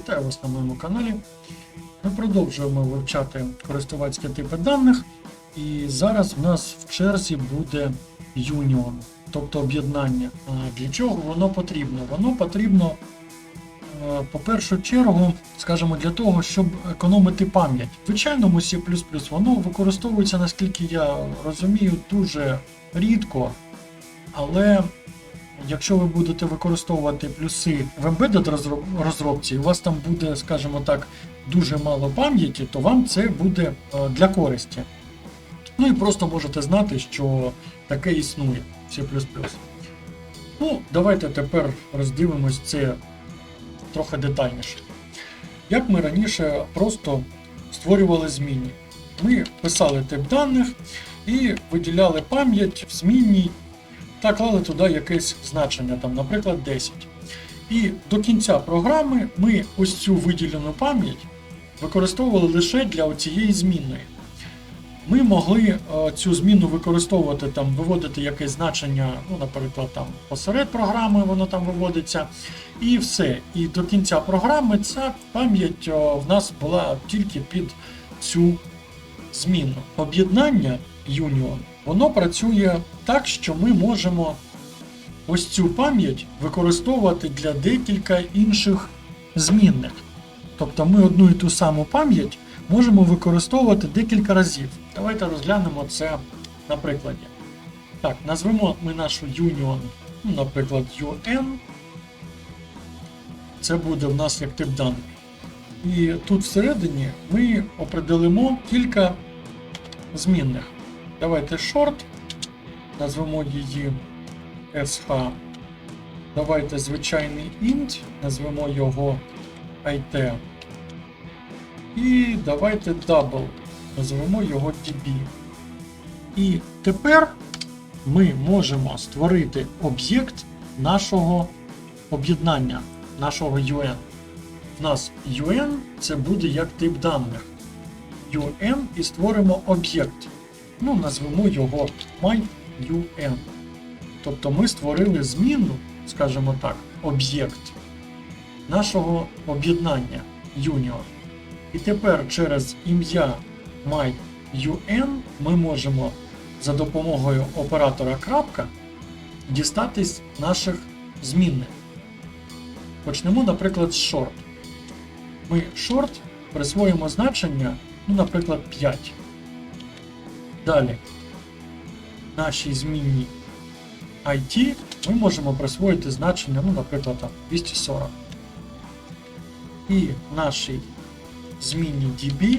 Вітаю вас на моєму каналі. Ми продовжуємо вивчати користувацькі типи даних, і зараз в нас в черзі буде Union, тобто об'єднання. Для чого воно потрібно? Воно потрібно, е, по першу чергу, скажімо, для того, щоб економити пам'ять. В звичайному C воно використовується, наскільки я розумію, дуже рідко, але Якщо ви будете використовувати плюси в embedded розробці, у вас там буде, скажімо так, дуже мало пам'яті, то вам це буде е, для користі. Ну і просто можете знати, що таке існує C++. Ну, давайте тепер роздивимось це трохи детальніше. Як ми раніше просто створювали змінні. Ми писали тип даних і виділяли пам'ять в змінній та клали туди якесь значення, там, наприклад, 10. І до кінця програми ми ось цю виділену пам'ять використовували лише для цієї змінної. Ми могли е, цю зміну використовувати, там, виводити якесь значення, ну, наприклад, там, посеред програми воно там виводиться, і все. І до кінця програми ця пам'ять е, в нас була тільки під цю зміну. Об'єднання Union, воно працює так, що ми можемо ось цю пам'ять використовувати для декілька інших змінних. Тобто ми одну і ту саму пам'ять можемо використовувати декілька разів. Давайте розглянемо це на прикладі. Так, назвемо ми нашу Union, ну, наприклад, UN. Це буде в нас як тип даних. І тут всередині ми определимо кілька змінних. Давайте short, назвемо її SH. Давайте звичайний int, назвемо його IT. І давайте double, назвемо його DB. І тепер ми можемо створити об'єкт нашого об'єднання, нашого UN. У нас UN це буде як тип даних. UN і створимо об'єкт. Ну, назвемо його myUN. Тобто ми створили зміну, скажімо так, об'єкт нашого об'єднання Union. І тепер через ім'я myUN ми можемо за допомогою оператора крапка дістатись наших змінних. Почнемо, наприклад, з short. Ми short присвоїмо значення, ну, наприклад, 5. Далі, нашій змінній IT ми можемо присвоїти значення, ну, наприклад, там 240. І нашій змінній DB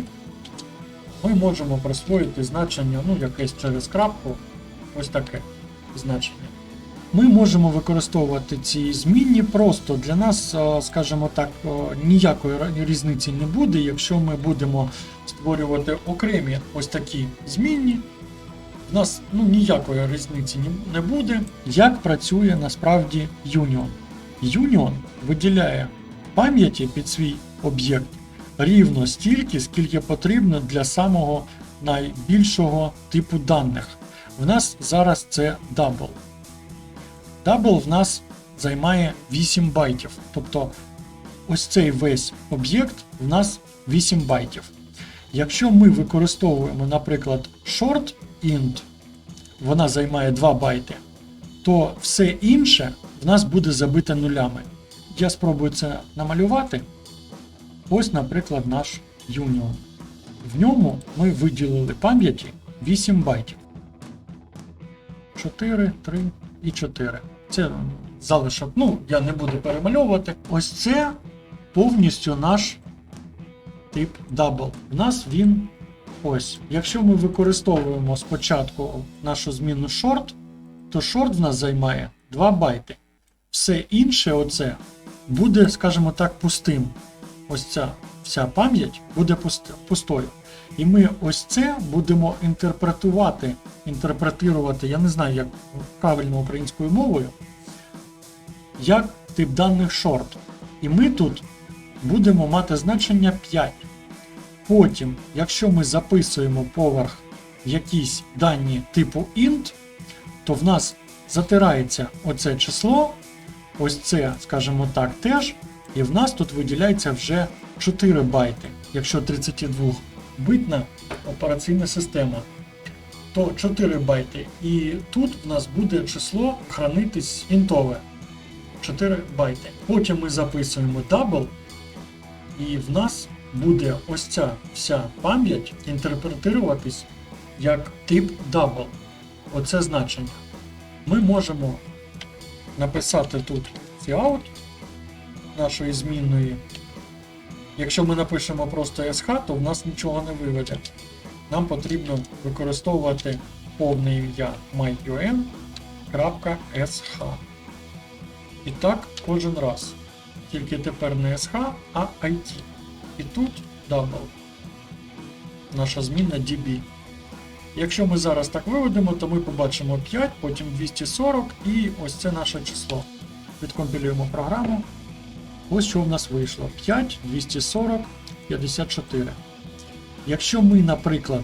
ми можемо присвоїти значення, ну, якесь через крапку, ось таке значення. Ми можемо використовувати ці змінні просто для нас, е, скажімо так, е, ніякої різниці не буде, якщо ми будемо створювати окремі ось такі змінні. В нас ну, ніякої різниці не буде. Як працює насправді Union? Union виділяє пам'яті під свій об'єкт рівно стільки, скільки потрібно для самого найбільшого типу даних. В нас зараз це double. Double в нас займає 8 байтів. Тобто ось цей весь об'єкт в нас 8 байтів. Якщо ми використовуємо, наприклад, short int, вона займає 2 байти, то все інше в нас буде забите нулями. Я спробую це намалювати. Ось, наприклад, наш Union. В ньому ми виділили пам'яті 8 байтів. 4, 3 і 4. Це залишок. Ну, я не буду перемальовувати. Ось це повністю наш тип Double. У нас він ось. Якщо ми використовуємо спочатку нашу зміну short, то short в нас займає 2 байти. Все інше оце буде, скажімо так, пустим. Ось ця вся пам'ять буде пустою. І ми ось це будемо інтерпретувати, інтерпретувати, я не знаю, як правильно українською мовою, як тип даних short. І ми тут будемо мати значення 5. Потім, якщо ми записуємо поверх якісь дані типу int, то в нас затирається оце число, ось це, скажімо так, теж, І в нас тут виділяється вже 4 байти. Якщо 32 битна операційна система, то 4 байти. І тут в нас буде число хранитись інтове. 4 байти. Потім ми записуємо double, і в нас буде ось ця вся пам'ять інтерпретуватись як тип double. Оце значення. Ми можемо написати тут cout нашої змінної. Якщо ми напишемо просто SH, то в нас нічого не виведе. Нам потрібно використовувати повне ім'я myun.sh. І так кожен раз. Тільки тепер не SH, а IT. І тут double. Наша змінна DB. Якщо ми зараз так виведемо, то ми побачимо 5, потім 240 і ось це наше число. Відкомпілюємо програму. Ось що в нас вийшло: 5, 240, 54. Якщо ми, наприклад,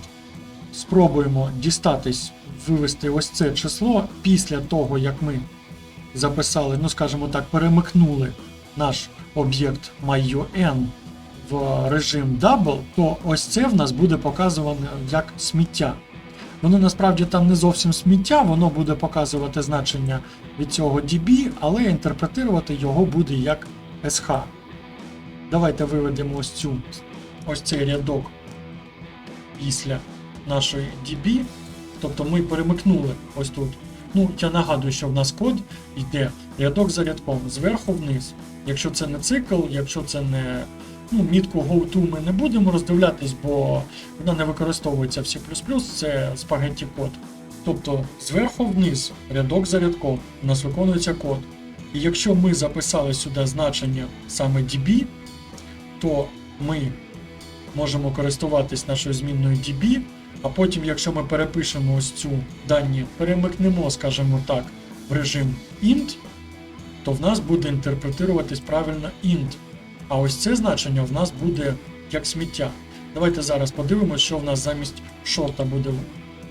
спробуємо дістатись, вивести ось це число після того, як ми записали, ну скажімо так, перемикнули наш об'єкт myUN в режим Double, то ось це в нас буде показувано як сміття. Воно насправді там не зовсім сміття, воно буде показувати значення від цього DB, але інтерпретувати його буде як SH. Давайте виведемо ось цю ось цей рядок після нашої DB. Тобто ми перемикнули ось тут. Ну, я нагадую, що в нас код йде рядок за рядком, зверху вниз. Якщо це не цикл, якщо це не ну, мітку GoTo ми не будемо роздивлятись, бо вона не використовується в C++, це спагетті код. Тобто зверху вниз, рядок за рядком, у нас виконується код. І якщо ми записали сюди значення саме DB, то ми можемо користуватись нашою змінною DB, а потім, якщо ми перепишемо ось цю дані, перемикнемо, скажімо так, в режим int, то в нас буде інтерпретуватись правильно int. А ось це значення в нас буде як сміття. Давайте зараз подивимося, що в нас замість шорта буде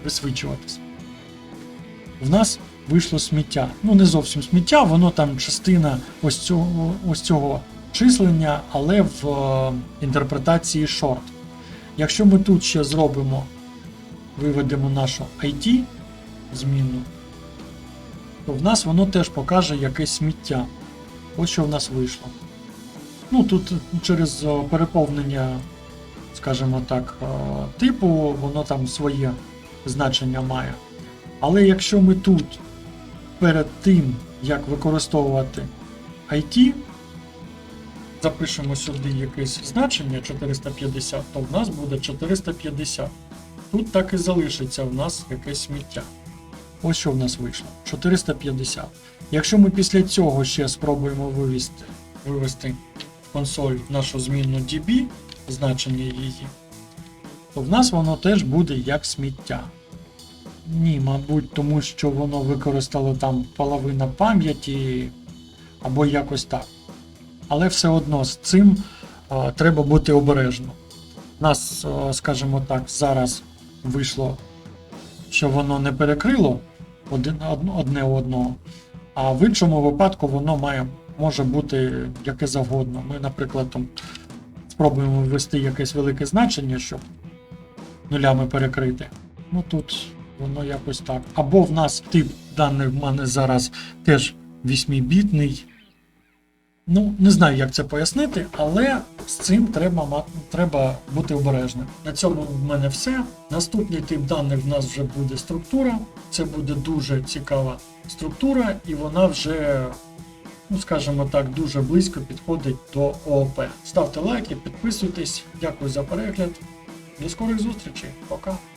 висвічуватись. В нас вийшло сміття. Ну, не зовсім сміття, воно там частина ось цього, ось цього числення, але в е, інтерпретації short. Якщо ми тут ще зробимо, виведемо нашу IT зміну, то в нас воно теж покаже якесь сміття. Ось що в нас вийшло. Ну, тут через е, переповнення, скажімо так, е, типу, воно там своє значення має. Але якщо ми тут перед тим, як використовувати IT, запишемо сюди якесь значення 450, то в нас буде 450. Тут так і залишиться в нас якесь сміття. Ось що в нас вийшло. 450. Якщо ми після цього ще спробуємо вивести, вивести в консоль нашу змінну DB, значення її, то в нас воно теж буде як сміття. Ні, мабуть, тому що воно використало там половина пам'яті або якось так. Але все одно з цим е, треба бути обережно. Нас, е, скажімо так, зараз вийшло, що воно не перекрило один, одне одного, а в іншому випадку воно має, може бути яке завгодно. Ми, наприклад, там, спробуємо ввести якесь велике значення, щоб нулями перекрити. Ну тут воно якось так. Або в нас тип даних в мене зараз теж 8-бітний. Ну, не знаю, як це пояснити, але з цим треба, треба бути обережним. На цьому в мене все. Наступний тип даних в нас вже буде структура. Це буде дуже цікава структура, і вона вже, ну скажімо так, дуже близько підходить до ООП. Ставте лайки, підписуйтесь. Дякую за перегляд. До скорих зустрічей. Пока.